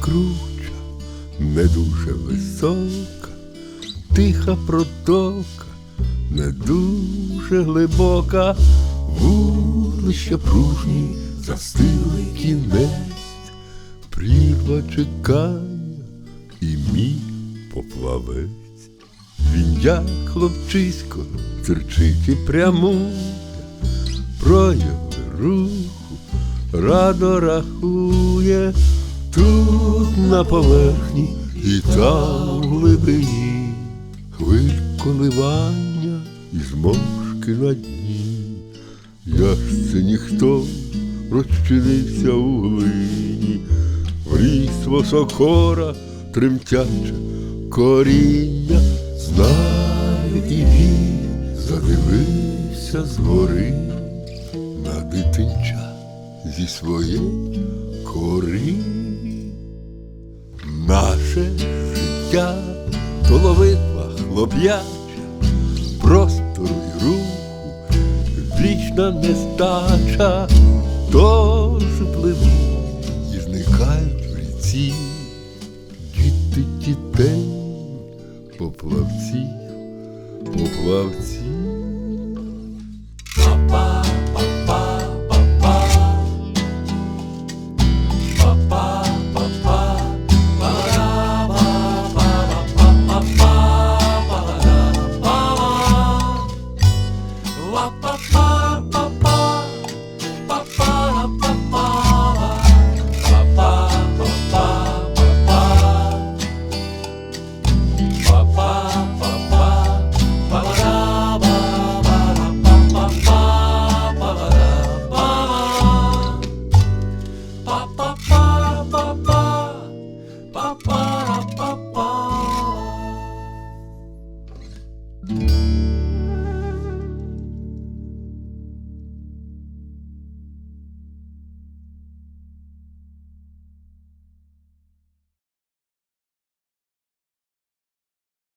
круча, не дуже висока, тиха протока, не дуже глибока, вуглища пружні, застилий кінець, прірва чекання і мій поплавець. Він як хлопчисько цирчить і прямує, прояви руху радо рахує тут на поверхні і там в глибині хвиль коливання і зморшки на дні. Я ж це ніхто розчинився у глині, вріс високора, тремтяче коріння, знає і він задивився згори на дитинча зі своєї кори. Наше життя то ловитва хлоп'яча, простору й руху, вічна нестача, тож пливуть і зникають в ріці, діти дітей, поплавці, поплавці.